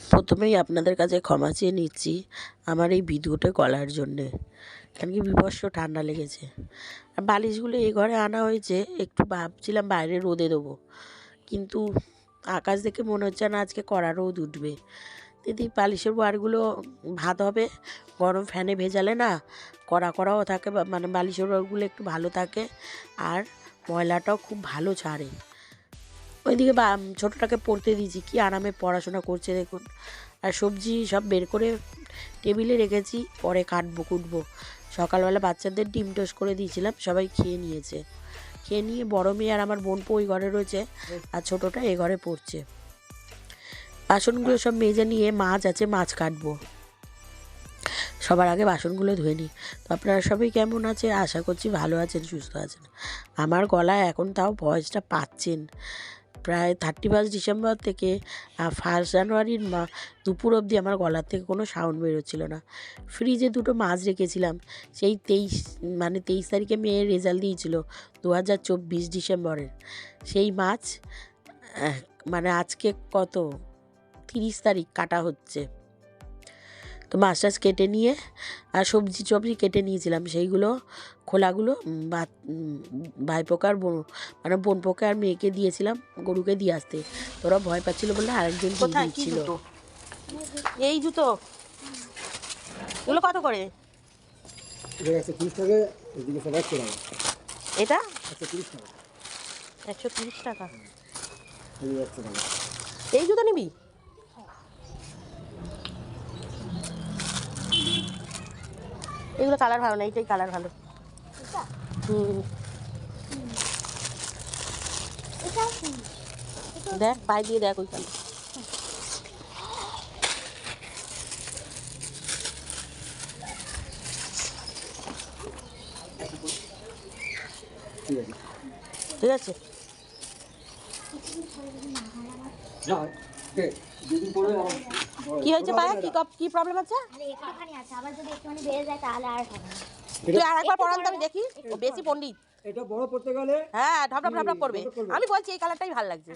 প্রথমেই আপনাদের কাছে ক্ষমা চেয়ে নিচ্ছি আমার এই বিদ্যুটে গলার জন্যে। কেন কি বিভৎস ঠান্ডা লেগেছে। বালিশগুলো এ ঘরে আনা হয়েছে, একটু ভাবছিলাম বাইরে রোদে দেবো। কিন্তু আকাশ দেখে মনে হচ্ছে না আজকে কড়া রোদ উঠবে। দিদি, বালিশের ওয়ারগুলো ভাত হবে, গরম ফ্যানে ভেজালে না, কড়া কড়াও থাকে মানে বালিশের ওয়ারগুলো একটু ভালো থাকে, আর ময়লাটাও খুব ভালো ছাড়ে। ওইদিকে বা ছোটোটাকে পড়তে দিয়েছি, কি আরামে পড়াশোনা করছে দেখুন। আর সবজি সব বের করে টেবিলে রেখেছি, পরে কাটবো, কুটবো। সকালবেলা বাচ্চাদের ডিম টোস করে দিয়েছিলাম, সবাই খেয়ে নিয়েছে। খেয়ে নিয়ে বড় মেয়ে আর আমার বোন ওই ঘরে রয়েছে, আর ছোটোটা এ ঘরে পড়ছে। বাসনগুলো সব মেজে নিয়ে মাছ আছে, মাছ কাটবো। সবার আগে বাসনগুলো ধুয়ে নিই। তো আপনারা সবাই কেমন আছে আশা করছি ভালো আছেন, সুস্থ আছেন। আমার গলায় এখন তাও ভয়েসটা পাচ্ছেন। প্রায় থার্টি ফার্স্ট ডিসেম্বর থেকে ফার্স্ট জানুয়ারির মা, দুপুর অবধি আমার গলার থেকে কোনো সাউন্ড বেরোচ্ছিল না। ফ্রিজে দুটো মাছ রেখেছিলাম। সেই তেইশ মানে তেইশ তারিখে মেয়ের রেজাল্ট দিয়েছিল দু হাজার চব্বিশ ডিসেম্বরের সেই মাছ মানে আজকে কত? তিরিশ তারিখ কাটা হচ্ছে। তো মাছ টাছ কেটে নিয়ে, আর সবজি টবজি কেটে নিয়েছিলাম। সেইগুলো খোলাগুলো উম, ভাইপোকার বোন মানে বোন পোকা আর মেয়েকে দিয়েছিলাম গরুকে দিয়ে আসতে। তোরা ভয় পাচ্ছিল বলে আরেকজন দিয়ে কোথায়? দিচ্ছিল এই জুতো। এগুলো কত করে? এটা একশো তিরিশ টাকা। এই জুতো নিবি? এগুলো কালার ভালো না এইটাই কালার ভালো। দেখ, পায়ে দিয়ে দেখ ওইখানে। ঠিক আছে? কে হয়েছে পায়ে? কি প্রবলেম আছে? আরে একটুখানি আছে, আবার যদি একটুখানি বেড়ে যায় তাহলে আর হবে তুই আর একবার পড়ান তো আমি দেখি। ও বেশি পণ্ডিত। এটা বড় পড়তে গেলে হ্যাঁ করবে। আমি বলছি এই কালারটাই ভালো লাগছে।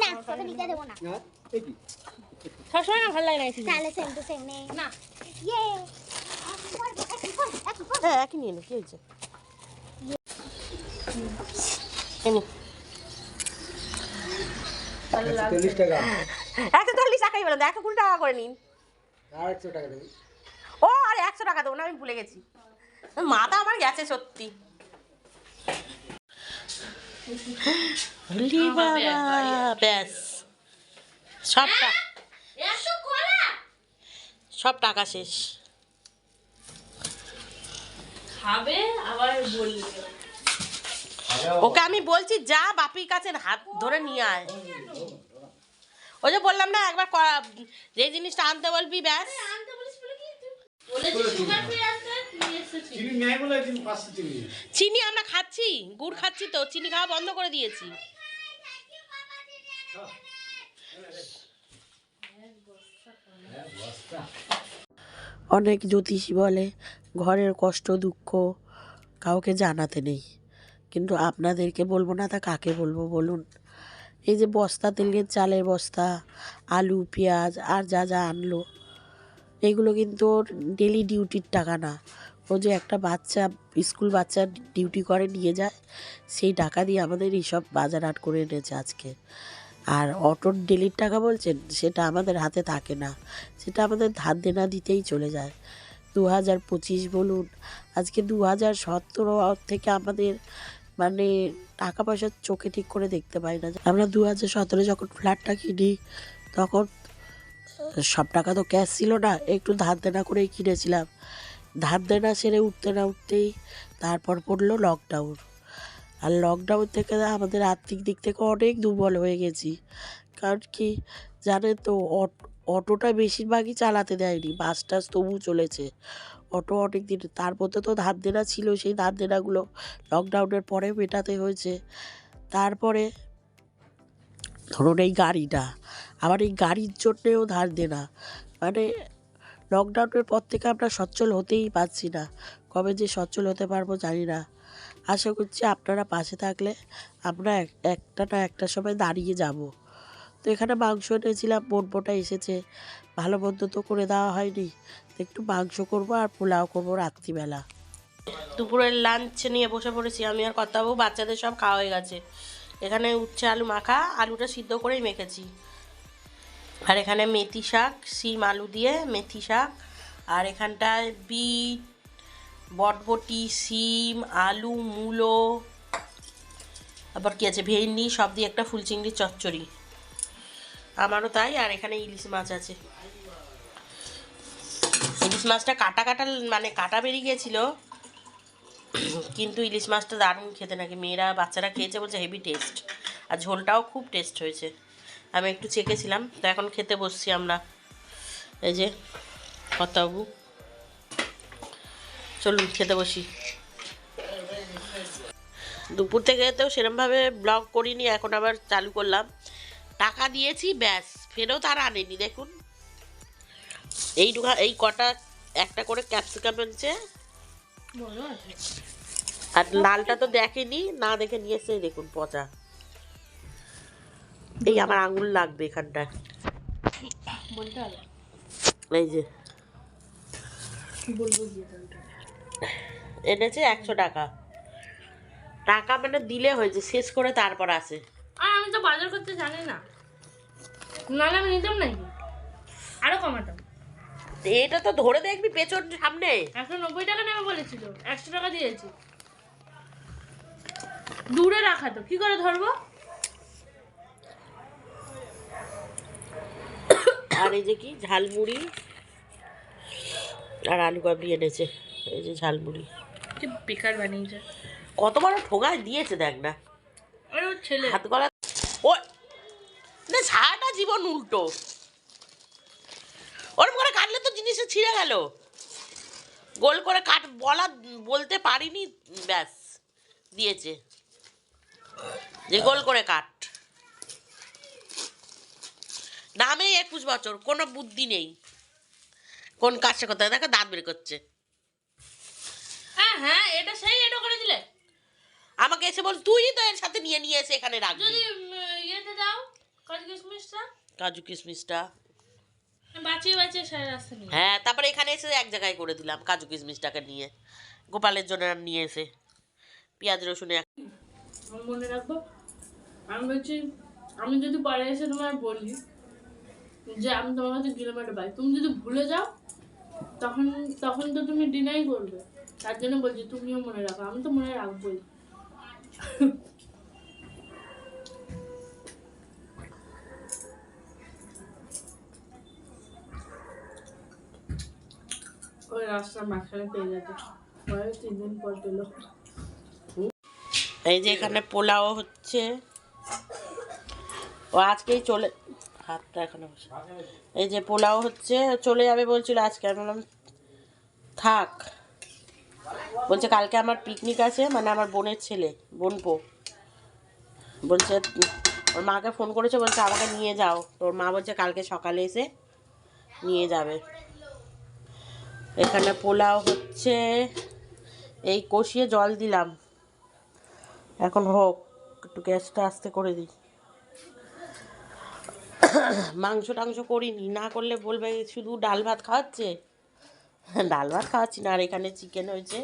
না তোকে নিতে দেবো না। না এই কি? সবসময় না ভালো লাগে না তাহলে সেম টু সেম নেই। না। ইয়ে। হ্যাঁ একই নিয়ে নে কি হয়েছে? এনে একশো চল্লিশ টাকা। একশো চল্লিশ টাকাই বলেন একশো কুড়ি টাকা করে নিন। আর একশো টাকা একশো টাকা দেবো না আমি ভুলে গেছি। মাথা আমার গেছে সত্যি। ব্যাস। সব সব টাকা শেষ। খাবে আবার বলবে। ওকে আমি বলছি যা বাপির কাছে হাত ধরে নিয়ে আয়। ওই যে বললাম না একবার যে জিনিসটা আনতে বলবি ব্যাস। চিনি আমরা খাচ্ছি গুড় খাচ্ছি তো চিনি খাওয়া বন্ধ করে দিয়েছি। অনেক জ্যোতিষী বলে ঘরের কষ্ট দুঃখ কাউকে জানাতে নেই। কিন্তু আপনাদেরকে বলব না তা কাকে বলব বলুন? এই যে বস্তা তেলের চালের বস্তা আলু পেঁয়াজ আর যা যা আনলো এগুলো কিন্তু ওর ডেলি ডিউটির টাকা না। ও যে একটা বাচ্চা স্কুল বাচ্চা ডিউটি করে নিয়ে যায়, সেই টাকা দিয়ে আমাদের এইসব বাজার হাট করে এনেছে আজকে। আর অটোর ডেলির টাকা বলছেন, সেটা আমাদের হাতে থাকে না। সেটা আমাদের ধার দেনা দিতেই চলে যায়। দু হাজার পঁচিশ বলুন, আজকে দু হাজার সতেরো থেকে আমাদের মানে টাকা পয়সা চোখে ঠিক করে দেখতে পাই না। আমরা দু হাজার সতেরো যখন ফ্ল্যাটটা কিনি, তখন সব টাকা তো ক্যাশ ছিল না, একটু ধার দেনা করেই কিনেছিলাম। ধার দেনা সেরে উঠতে না উঠতেই তারপর পড়ল লকডাউন আর লকডাউন থেকে আমাদের আর্থিক দিক থেকে অনেক দুর্বল হয়ে গেছি। কারণ কি জানেন তো, অট- অটোটা বেশিরভাগই চালাতে দেয়নি বাস টাস তবু চলেছে। অটো অনেক দিন, তার মধ্যে তো ধার দেনা ছিল, সেই ধার দেনাগুলো লকডাউনের পরে মেটাতে হয়েছে। তারপরে ধরুন এই গাড়িটা, আবার এই গাড়ির জন্যেও ধার দেনা মানে লকডাউনের পর থেকে আমরা সচ্ছল হতেই পারছি না। কবে যে সচ্ছল হতে পারব জানি না। আশা করছি আপনারা পাশে থাকলে আমরা এক- একটা না একটা সময় দাঁড়িয়ে যাব। তো এখানে মাংস এনেছিলাম বোনপোটা এসেছে। ভালো মন্দ তো করে দেওয়া হয়নি। একটু মাংস করব আর পোলাও করব রাত্রিবেলা। দুপুরের লাঞ্চ নিয়ে বসে পড়েছি, আমি আর কর্তাবু, বাচ্চাদের সব খাওয়া হয়ে গেছে। এখানে উচ্ছে আলু মাখা, আলুটা সিদ্ধ করেই মেখেছি। আর এখানে মেথি শাক সিম আলু দিয়ে মেথি শাক। আর এখানটায় বিট, বটবটি সিম আলু, মূলো, আবার কি আছে, ভেন্ডি, সব দিয়ে একটা ফুল চিংড়ির চচ্চড়ি। আমারও তাই, আর এখানে ইলিশ মাছ আছে। ইলিশ মাছটা কাটা কাটা মানে কাটা বেরিয়ে গিয়েছিল কিন্তু ইলিশ মাছটা দারুণ খেতে নাকি। মেয়েরা, বাচ্চারা খেয়েছে বলছে হেভি টেস্ট আর ঝোলটাও খুব টেস্ট হয়েছে। আমি একটু চেকেছিলাম, তো এখন খেতে বসছি আমরা। এই যে কর্তাবু চলুন, খেতে বসি। দুপুর থেকে তো সেরমভাবে ব্লগ করিনি, এখন আবার চালু করলাম। টাকা দিয়েছি, ব্যাস ফেরও আর আনেনি, দেখুন। এই এই কটা, একটা করে ক্যাপসিকাম এনেছে আর লালটা তো দেখেনি, না দেখে নিয়ে এসে দেখুন পচা। এই আমার আঙুল লাগবে হবে এই যে? এনেছে একশো টাকা। টাকা মানে দিলে হয়েছে, শেষ করে তারপর আসে। আমি তো বাজার করতে জানি না। নাহলে আমি নিতাম নাকি? আরও কমাতাম। এটা তো ধরে দেখবি পেছন সামনে। একশো নব্বই টাকা নেবে বলেছিল একশো টাকা দিয়েছি। দূরে রাখা তো কি করে ধরবো? আর এই যে কি ঝালমুড়ি আর আলু কাবলি এনেছে এই যে ঝালমুড়ি। কি বেকার বানিয়েছে। কত বড় ঠোঙায় দিয়েছে দেখ না। ছেলে। হাত গলা ও না সারাটা জীবন উল্টো। ওরম করে কাটলে তো জিনিসটা ছিঁড়ে গেল। গোল করে কাট বলা বলতে পারিনি ব্যাস দিয়েছে। যে গোল করে কাট। নামে একুশ বছর কোনো বুদ্ধি নেই। কোন কাজটা করতে দেখো দাঁত বের করছে। হ্যাঁ হ্যাঁ এটা সেই এটা করে দিলে আমাকে এসে বল তুই তো এর সাথে নিয়ে নিয়ে এসে এখানে রাখবি। যদি ইয়েতে দাও কাজু কিশমিশটা। কাজু কিশমিশটা বাঁচিয়ে বাঁচিয়ে সারা রাস্তা নিয়ে হ্যাঁ তারপরে এখানে এসে এক জায়গায় করে দিলাম কাজু কিশমিশটাকে নিয়ে। গোপালের জন্য নিয়ে এসে পেঁয়াজ রসুনে মনে রাখব আমি বলছি আমি যদি পরে এসে তোমার বলি যে আমি তোমার কাছে কিলোমিটার পাই তুমি যদি ভুলে যাও তখন তখন তো তুমি ডিনাই করবে। তার জন্য বলছি তুমিও মনে রাখো আমি তো মনে রাখবোই। ওই পর পেল এই যে এখানে পোলাও হচ্ছে। ও আজকেই চলে হাতটা এখানে বসে। এই যে পোলাও হচ্ছে, চলে যাবে বলছিল আজকে। আমি বললাম, থাক। বলছে, কালকে আমার পিকনিক আছে মানে আমার বোনের ছেলে বোনপো বলছে, ওর মাকে ফোন করেছে, বলছে, আমাকে নিয়ে যাও। তোর মা বলছে, কালকে সকালে এসে নিয়ে যাবে। এখানে পোলাও হচ্ছে, এই কষিয়ে জল দিলাম। এখন হোক, একটু গ্যাসটা আস্তে করে দিই। মাংস টাংস করিনি, না করলে বলবে শুধু ডাল ভাত খাওয়াচ্ছে? ডাল ভাত খাওয়াচ্ছি না, আর এখানে চিকেন হয়েছে।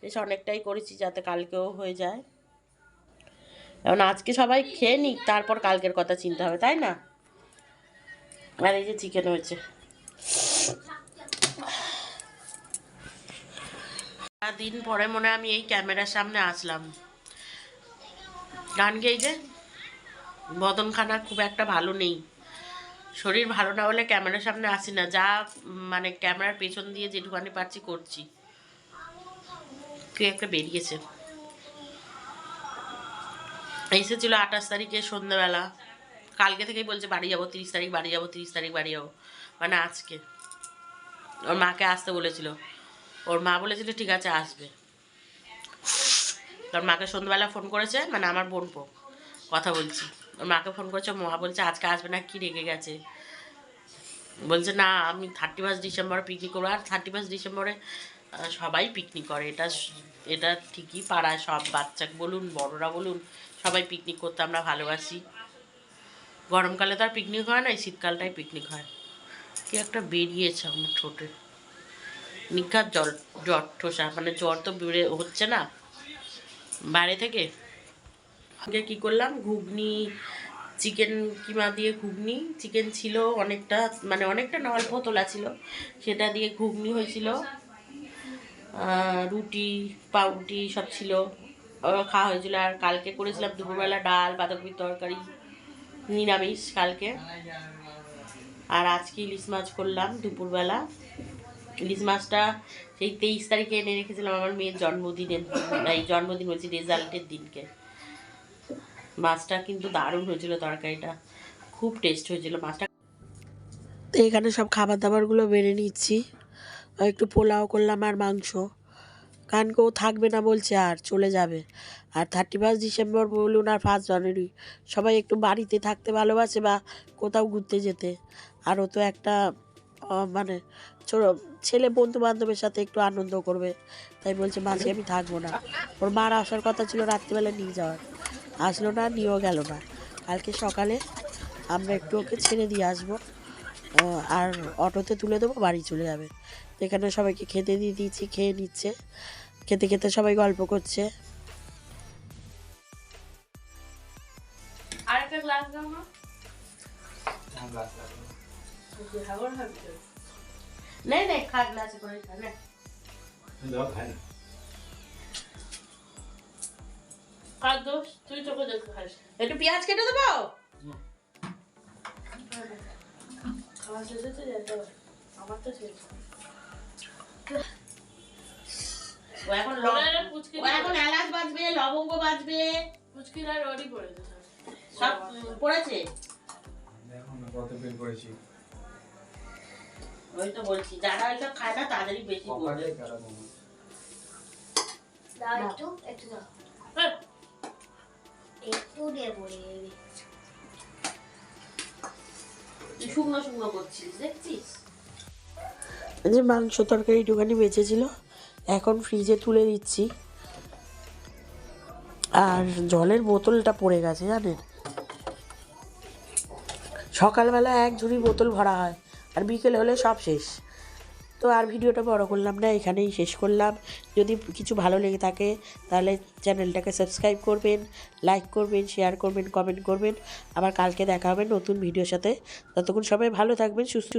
বেশ অনেকটাই করেছি যাতে কালকেও হয়ে যায়। এখন আজকে সবাই খেয়ে নিক, তারপর কালকের কথা চিন্তা হবে, তাই না? আর এই যে চিকেন হয়েছে। দিন পরে মনে আমি এই ক্যামেরার সামনে আসলাম। গান গেয়ে যে বদনখানা খুব একটা ভালো নেই। শরীর ভালো না হলে ক্যামেরার সামনে আসি না। যা মানে ক্যামেরার পেছন দিয়ে যেটুকানি পারছি করছি। কে একটা বেরিয়েছে। এসেছিল আঠাশ তারিখে সন্ধ্যাবেলা। কালকে থেকেই বলছে, বাড়ি যাব, তিরিশ তারিখ, বাড়ি যাব, তিরিশ তারিখ, বাড়ি যাব। মানে আজকে। ওর মাকে আসতে বলেছিল। ওর মা বলেছিল, ঠিক আছে, আসবে। তোর মাকে সন্ধ্যাবেলা ফোন করেছে মানে আমার বোনপো কথা বলছি। ওর মাকে ফোন করেছে ওর মা বলছে, আজকে আসবে না, কি রেগে গেছে? বলছে, না, আমি থার্টি ফার্স্ট ডিসেম্বরে পিকনিক করব। আর থার্টি ফার্স্ট ডিসেম্বরে সবাই পিকনিক করে। এটা এটা ঠিকই পাড়ায় সব বাচ্চা, বলুন, বড়রা বলুন, সবাই পিকনিক করতে আমরা ভালোবাসি। গরমকালে তো আর পিকনিক হয় না, এই শীতকালটাই পিকনিক হয়। কি একটা বেরিয়েছে আমার ঠোঁটে। নিখাত জল জ্বর ঠোসা মানে জ্বর তো বেড়ে হচ্ছে না। বাইরে থেকে আগে কী করলাম, ঘুগনি, চিকেন কিমা দিয়ে ঘুগনি, চিকেন ছিল অনেকটা মানে অনেকটা না, অল্প তোলা ছিল। সেটা দিয়ে ঘুগনি হয়েছিল রুটি, পাউরুটি সব ছিল। খাওয়া হয়েছিল। আর কালকে করেছিলাম দুপুরবেলা ডাল, বাঁধাকপির তরকারি, নিরামিষ কালকে। আর আজকে ইলিশ মাছ করলাম দুপুরবেলা। ইলিশ মাছটা সেই তেইশ তারিখে এনে রেখেছিলাম আমার মেয়ের জন্মদিনের, এই জন্মদিন বলছি রেজাল্টের দিনকে। মাছটা কিন্তু দারুণ হয়েছিল তরকারিটা, খুব টেস্ট হয়েছিল মাছটা। তো এখানে সব খাবার দাবারগুলো বেড়ে নিচ্ছি। একটু পোলাও করলাম আর মাংস। কারণ কেউ থাকবে না বলছে, আর চলে যাবে। আর থার্টি ফার্স্ট ডিসেম্বর বলুন আর ফার্স্ট জানুয়ারি সবাই একটু বাড়িতে থাকতে ভালোবাসে বা কোথাও ঘুরতে যেতে। আর ও তো একটা মানে ছোট ছেলে বন্ধু বান্ধবের সাথে একটু আনন্দ করবে। তাই বলছে মাঝে আমি থাকব না। ওর মার আসার কথা ছিল রাত্রিবেলা নিয়ে যাওয়ার। আসলো না নিয়েও গেল না। কালকে সকালে আমরা একটু ওকে ছেড়ে দিয়ে আসব। আর অটোতে তুলে দেবো বাড়ি চলে যাবে। এখানে সবাইকে খেতে দিয়ে দিয়েছি খেয়ে নিচ্ছে। খেতে খেতে সবাই গল্প করছে। আর একটা গ্লাস দাও। না তুই খাস একটু পেঁয়াজ কেটে দেবো? খাওয়া শেষ হচ্ছে যেতে আমার তো শেষ ও এখন ল- ওরা এরা পুচকে ও এখন এলাচ বাজবে লবঙ্গ বাজবে। পুচকির আর পড়েছে সব পড়েছে? দেখো না কত বিল করেছি ওই তো বলছি যারা ওইসব খায় না তাদেরই বেশি দাও একটু একটু দাও। হ্যাঁ। একটু দিয়ে পড়ে শুকনো শুকনো করছিস দেখছিস? যে মাংস তরকারি একটুখানি বেঁচেছিল এখন ফ্রিজে তুলে দিচ্ছি। আর জলের বোতলটা পড়ে গেছে জানেন? সকালবেলা এক ঝুড়ি বোতল ভরা হয়। আর বিকেল হলে সব শেষ। তো আর ভিডিওটা বড় করলাম না, এখানেই শেষ করলাম। যদি কিছু ভালো লেগে থাকে, তাহলে চ্যানেলটাকে সাবস্ক্রাইব করবেন, লাইক করবেন, শেয়ার করবেন, কমেন্ট করবেন। আবার কালকে দেখা হবে নতুন ভিডিওর সাথে। ততক্ষণ সবাই ভালো থাকবেন, সুস্থ